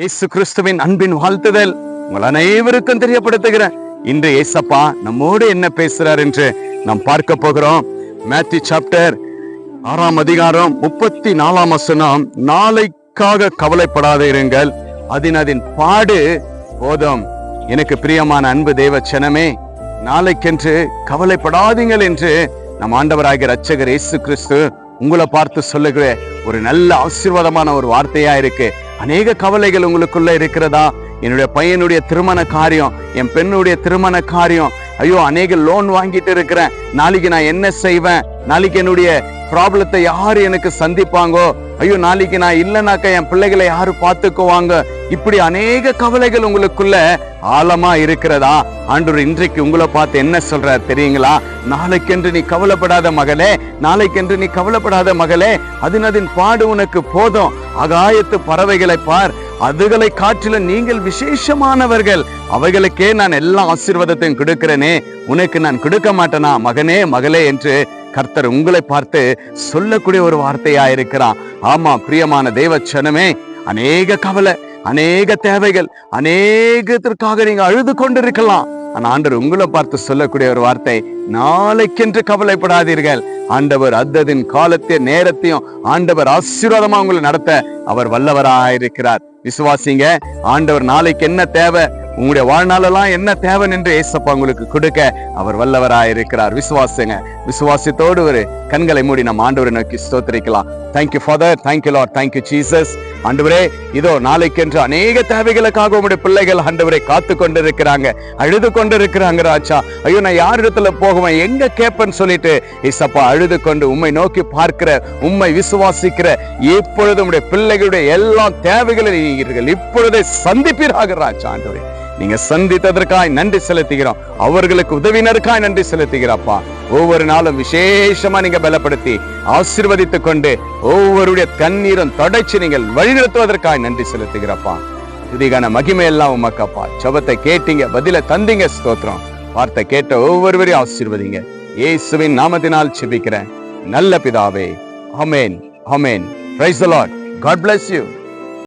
இயேசு கிறிஸ்துவின் அன்பின் வாழ்த்துதல் உங்கள் அனைவருக்கும் தெரியப்படுத்துகிறேன். இன்று ஏசப்பா நம்மோடு என்ன பேசுறார் என்று நாம் பார்க்க போகிறோம். மேத்யூ சாப்டர் ஆறாம் அதிகாரம் முப்பத்தி நாலாம் வசனம் நாளைக்காக கவலைப்படாத இருங்கள். அதன் பாடு போதும். எனக்கு பிரியமான அன்பு தேவ சனமே நாளைக்கென்று கவலைப்படாதீங்கள் என்று நம் ஆண்டவராகிய ரட்சகர் இயேசு கிறிஸ்து உங்களை பார்த்து சொல்லுகிற ஒரு நல்ல ஆசீர்வாதமான ஒரு வார்த்தையா இருக்கு. அநேக கவலைகள் உங்களுக்குள்ள இருக்கிறதா? என்னுடைய பையனுடைய திருமண காரியம் என் பெண்ணுடைய திருமண காரியம். ஐயோ அநேக லோன் வாங்கிட்டு இருக்கிறேன். நாளைக்கு நான் என்ன செய்வேன்? நாளைக்கு என்னுடைய ப்ராப்ளத்தை யாரு எனக்கு சந்திப்பாங்கோ? ஐயோ நாளைக்கு நான் இல்லைனாக்க என் பிள்ளைகளை யாரு பார்த்துக்குவாங்க? இப்படி அநேக கவலைகள் உங்களுக்குள்ள ஆழமா இருக்கிறதா? ஆண்டவர் இன்றைக்கு உங்களை பார்த்து என்ன சொல்றார் தெரியுங்களா? நாளைக்கென்று நீ கவலைப்படாத மகளே நாளைக்கென்று நீ கவலைப்படாத மகளே அதன் பாடு உனக்கு போதும். அகாயத்து பறவைகளை பார் அதுகளை காற்றில நீங்கள் விசேஷமானவர்கள். அவைகளுக்கே நான் எல்லா ஆசீர்வாதத்தையும் கொடுக்கிறேனே உனக்கு நான் கொடுக்க மாட்டேனா? மகனே மகளே என்று கர்த்தர் உங்களை பார்த்து சொல்லக்கூடிய ஒரு வார்த்தையா இருக்கிறான் ஆமா பிரியமான தேவச்சனமே அநேக கவலை அநேக தேவைகள் அநேகத்திற்காக நீங்க அழுது கொண்டிருக்கலாம். ஆனா ஆண்டவர் உங்களை பார்த்து சொல்லக்கூடிய ஒரு வார்த்தை நாளைக்கென்று கவலைப்படாதீர்கள். ஆண்டவர் அத்ததின் காலத்தையும் நேரத்தையும் ஆண்டவர் ஆசீர்வாதமா உங்களை நடத்த அவர் வல்லவராயிருக்கிறார். விசுவாசிங்க ஆண்டவர் நாளைக்கு என்ன தேவை? உங்களுடைய வாழ்நாளெல்லாம் என்ன தேவை என்று ஏசப்பா உங்களுக்கு கொடுக்க அவர் வல்லவராயிருக்கிறார் விசுவாசுங்க. விசுவாசத்தோடு ஒரு கண்களை மூடி நம்ம ஆண்டவரை நோக்கி ஸ்தோத்திரிக்கலாம். Thank you Father thank you Lord thank you Jesus ஆண்டவரே இதோ நாளைக்கென்று அநேக தேவைகளுக்காக உங்களுடைய பிள்ளைகள் ஆண்டவரை காத்து கொண்டிருக்கிறாங்க அழுது கொண்டு இருக்கிறாங்க ராஜா. ஐயோ நான் யார் இடத்துல போகுவேன்? எங்க கேட்பேன்னு சொல்லிட்டு இசப்பா அழுது கொண்டு உம்மை நோக்கி பார்க்கிற உம்மை விசுவாசிக்கிற இப்பொழுது உங்களுடைய பிள்ளைகளுடைய எல்லா தேவைகளையும் நீங்கள் இப்பொழுதே சந்திப்பீராக ராஜா ஆண்டவரே. நீங்க சந்தித்ததற்காய் நன்றி செலுத்துகிறோம். அவர்களுக்கு உதவினருக்காய் நன்றி செலுத்துகிறாப்பா ஒவ்வொரு நாளும் விசேஷமா நீங்க பலப்படுத்தி ஆசீர்வதித்துக் கொண்டு ஒவ்வொருடைய கண்ணீரும் தொடச்சி நீங்கள் வழிநடத்துவதற்காய் நன்றி செலுத்துகிறப்பா இதுக்கான மகிமை எல்லாம் உமக்கப்பா ஜெபத்தை கேட்டீங்க பதில தந்தீங்க ஸ்தோத்திரம். வார்த்தை கேட்ட ஒவ்வொருவரையும் ஆசீர்வதிங்க. இயேசுவின் நாமத்தினால் செபிக்கிறேன் நல்ல பிதாவே amen amen praise Lord God bless you